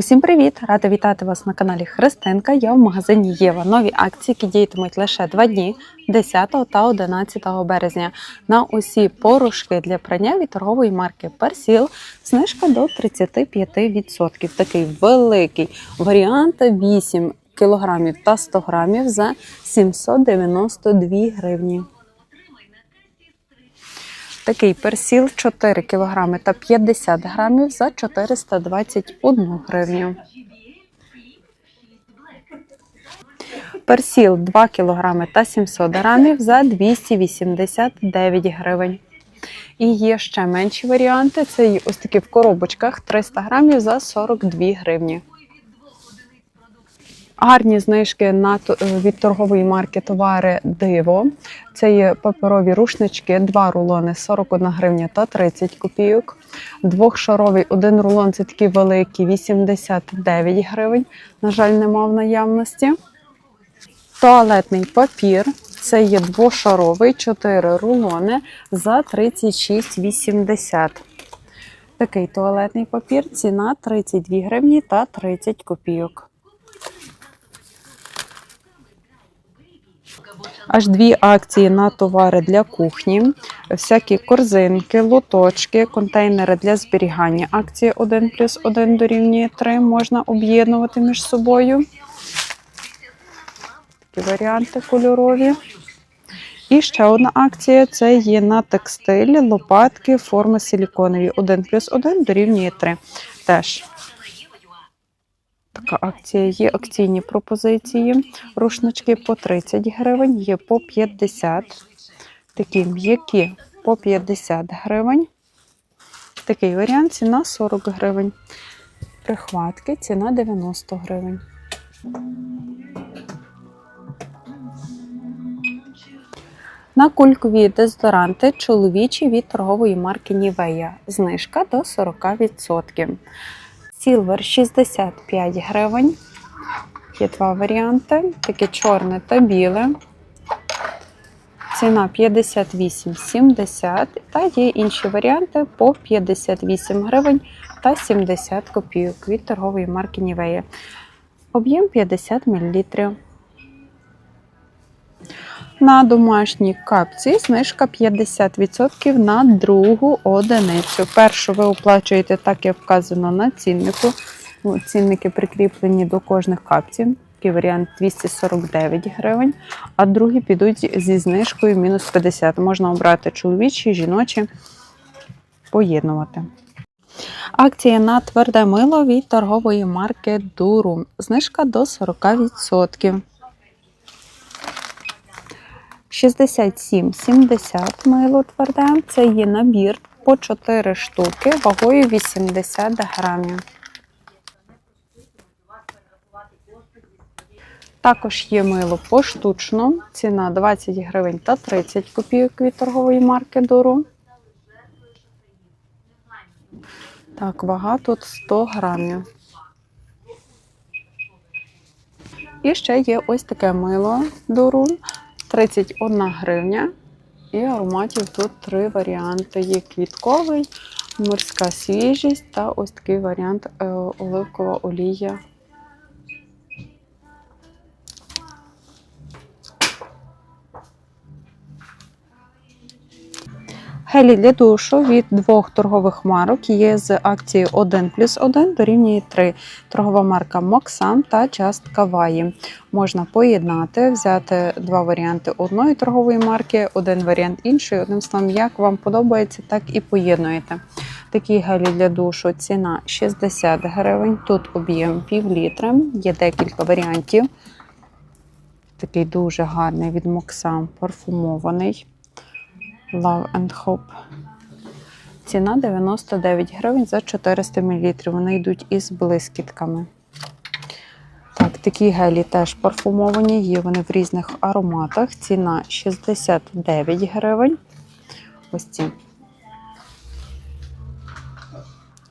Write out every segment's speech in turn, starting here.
Усім привіт! Рада вітати вас на каналі Христинка. Я в магазині Єва. Нові акції, які діятимуть лише два дні 10 та 11 березня. На усі порошки для прання від торгової марки Персіл знижка до 35%. Такий великий варіант 8 кг та 100 грамів за 792 гривні. Такий персіл 4 кг та 50 грамів за 421 гривню. Персіл 2 кг та 700 грамів за 289 гривень. І є ще менші варіанти. Це ось такі в коробочках 300 грамів за 42 гривні. Гарні знижки на е, від торгової марки товари Диво. Це є паперові рушнички, два рулони 41 гривня та 30 копійок. Двохшаровий один рулон це такий великий 89 гривень. На жаль, нема в наявності. Туалетний папір. Це є двошаровий, 4 рулони за 36,80. Такий туалетний папір. Ціна 32 гривні та 30 копійок. Аж дві акції на товари для кухні, всякі корзинки, лоточки, контейнери для зберігання. Акція 1 плюс 1 дорівнює 3 можна об'єднувати між собою. Такі варіанти кольорові. І ще одна акція це є на текстиль, лопатки, форми силіконові. 1 плюс 1 дорівнює 3. Теж така акція. Є акційні пропозиції. Рушнички по 30 гривень, є по 50. Такі м'які по 50 гривень. Такий варіант ціна 40 гривень. Прихватки ціна 90 гривень. На кулькові дезодоранти чоловічі від торгової марки Нівея. Знижка до 40%. Сілвер 65 гривень. Є два варіанти: таке чорне та біле. Ціна 58,70 та є інші варіанти по 58 гривень та 70 копійок від торгової марки Нівея. Об'єм 50 мл. На домашні капці знижка 50% на другу одиницю. Першу ви оплачуєте так, як вказано на ціннику. Цінники прикріплені до кожних капців. Такий варіант 249 гривень, а другі підуть зі знижкою мінус 50. Можна обрати чоловічі, жіночі, поєднувати. Акція на тверде мило від торгової марки Дуру. Знижка до 40%. 67,70 мило тверде. Це є набір по 4 штуки вагою 80 грамів. Також є мило поштучно. Ціна 20 гривень та 30 копійок від торгової марки Дуру. Так, вага тут 100 грамів. І ще є ось таке мило Дуру. 31 гривня. І ароматів тут три варіанти: є квітковий, морська свіжість та ось такий варіант е, оливкова олія. Гелі для душу від двох торгових марок є з акцією 1 плюс 1 дорівнює 3. Торгова марка Моксан та частка Ваї. Можна поєднати, взяти два варіанти одної торгової марки, один варіант іншої. Одним словом, як вам подобається, так і поєднуєте. Такі гелі для душу ціна 60 гривень. Тут об'єм пів літра, є декілька варіантів. Такий дуже гарний від Моксан, парфумований. Love and Hope. Ціна 99 гривень за 400 мл. Вони йдуть із блискітками. Так, такі гелі теж парфумовані, є вони в різних ароматах. Ціна 69 гривень. Ось ці.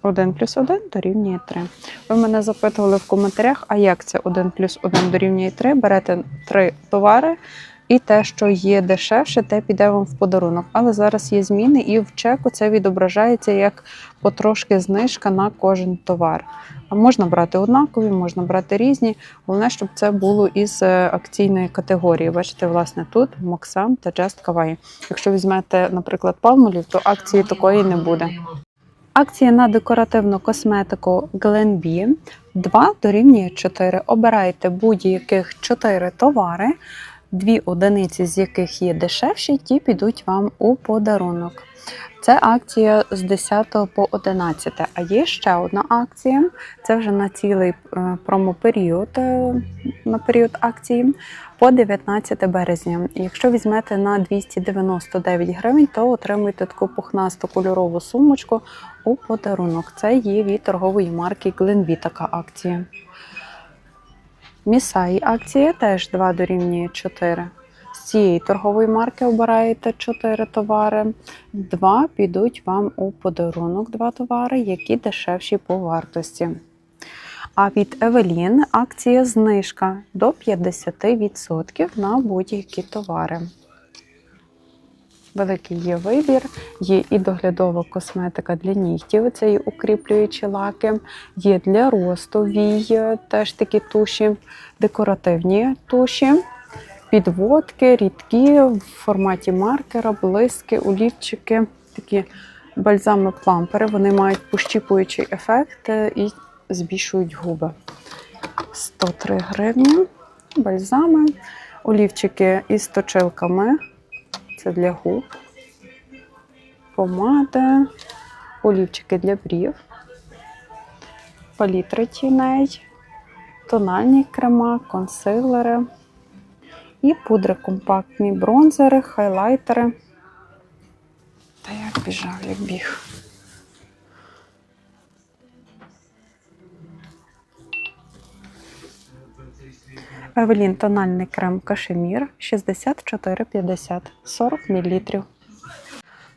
1 плюс 1 дорівнює 3. Ви мене запитували в коментарях, а як це 1 плюс 1 дорівнює 3? Берете 3 товари, І те, що є дешевше, те піде вам в подарунок. Але зараз є зміни, і в чеку це відображається як потрошки знижка на кожен товар. А можна брати однакові, можна брати різні. Головне, щоб це було із е, акційної категорії. Бачите, власне, тут Моксам та Just Kawaii. Якщо візьмете, наприклад, палмолів, то акції такої не буде. Акція на декоративну косметику Glenbee 2 дорівнює 4. Обирайте будь-яких 4 товари, дві одиниці з яких є дешевші, ті підуть вам у подарунок. Це акція з 10 по 11. А є ще одна акція. Це вже на цілий е, промоперіод, е, на період акції по 19 березня. Якщо візьмете на 299 гривень, то отримуєте таку пухнасту кольорову сумочку у подарунок. Це є від торгової марки Glenbee така акція. Місаї акція теж 2 дорівнює 4. З цієї торгової марки обираєте 4 товари. Два підуть вам у подарунок, два товари, які дешевші по вартості. А від Евелін акція знижка до 50% на будь-які товари. Великий є вибір, є і доглядова косметика для нігтів, це і укріплюючі лаки, є для росту вій, теж такі туші, декоративні туші, підводки, рідкі в форматі маркера, блиски, олівчики, такі бальзами плампери. Вони мають пощіпуючий ефект е, і збільшують губи. 103 гривні, бальзами, олівчики із точилками. Це для губ, помади, олівчики для брів, палітри тіней, тональні крема, консилери. І пудри компактні, бронзери, хайлайтери. Та як біжав, як біг. Евелін тональний крем кашемір 64,50 40 мл.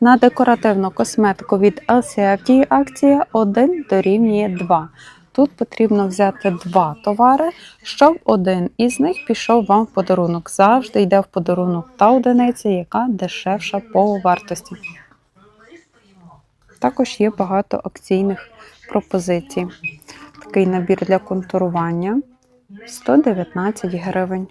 На декоративну косметику від LCF діє акція 1 дорівнює 2. Тут потрібно взяти два товари, щоб один із них пішов вам в подарунок. Завжди йде в подарунок та одиниця, яка дешевша по вартості. Також є багато акційних пропозицій. Такий набір для контурування 119 гривень.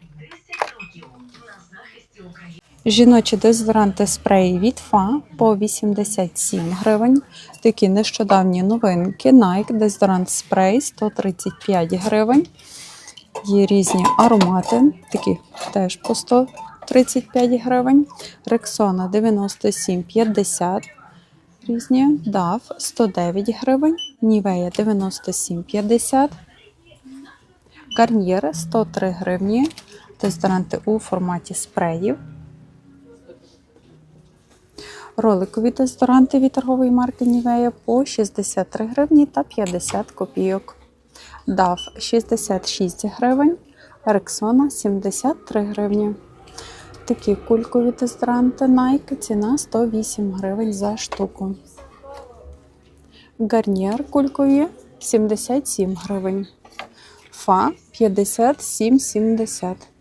Жіночі дезодоранти спреї від ФА по 87 гривень. Такі нещодавні новинки. Nike дезодорант спрей 135 гривень. Є різні аромати, такі теж по 135 гривень. Рексона 97,50 різні. DAF 109 гривень. Нівея 97,50 Гарнір 103 гривні. Дезодоранти у форматі спреїв. Роликові дезодоранти від торгової марки Нівея по 63 гривні та 50 копійок. DAF 66 гривень. Рексона 73 гривні. Такі кулькові дезодоранти Nike ціна 108 гривень за штуку. Гарнір кулькові 77 гривень. Фа 57,70.